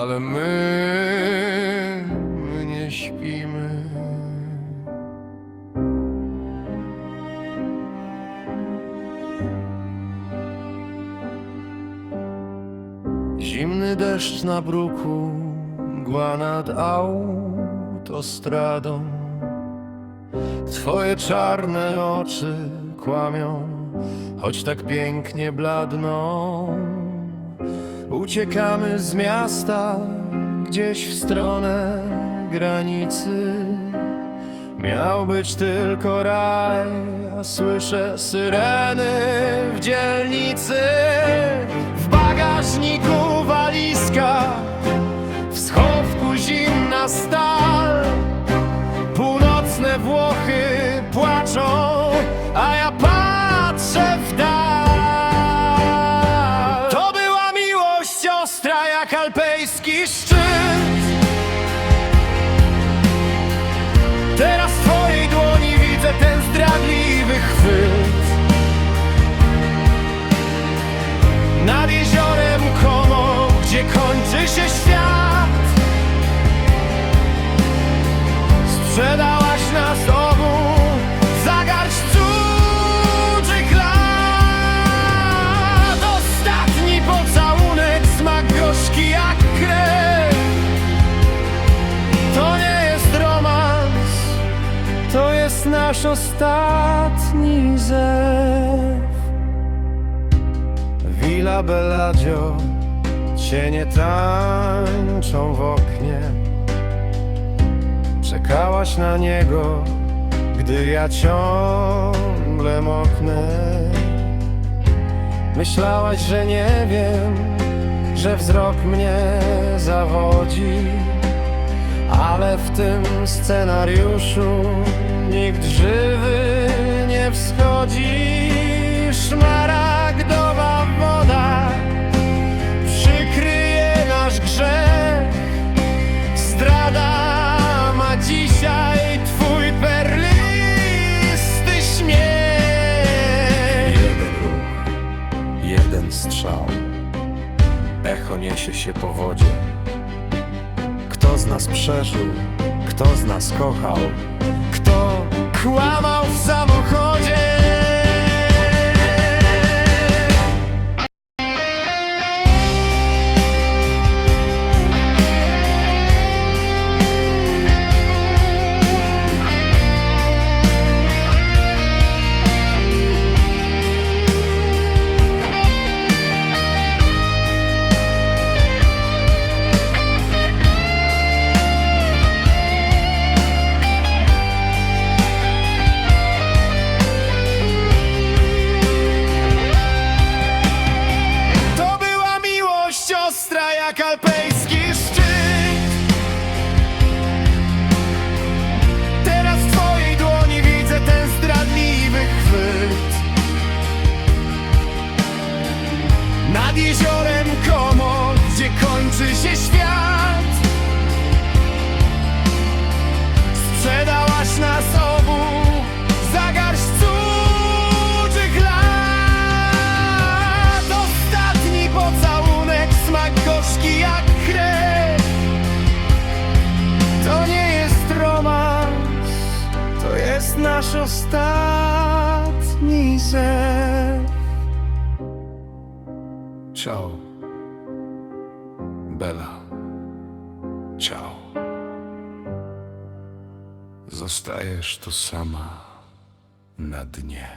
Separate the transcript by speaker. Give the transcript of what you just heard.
Speaker 1: ale my, my nie śpimy. Zimny deszcz na bruku, mgła nad autostradą. Twoje czarne oczy kłamią, choć tak pięknie bladną. Uciekamy z miasta gdzieś w stronę granicy. Miał być tylko raj, a słyszę syreny w dzielnicy. Alpejski szczyt. Nasz ostatni zew Villa Bellagio, cienie tańczą w oknie Czekałaś na niego, gdy ja ciągle moknę. Myślałaś, że nie wiem, że wzrok mnie zawodzi, ale w tym scenariuszu nikt żywy nie wschodzi. Szmaragdowa woda przykryje nasz grzech. Zdrada ma dzisiaj twój perlisty śmiech
Speaker 2: Jeden ruch, jeden strzał. Echo niesie się po wodzie. Kto z nas przeżył? Kto z nas kochał?
Speaker 1: Kto kłamał w samochodzie? Ostra nasz ostatni zew
Speaker 2: Ciao. Bella. Ciao. Zostajesz tu sama na dnie.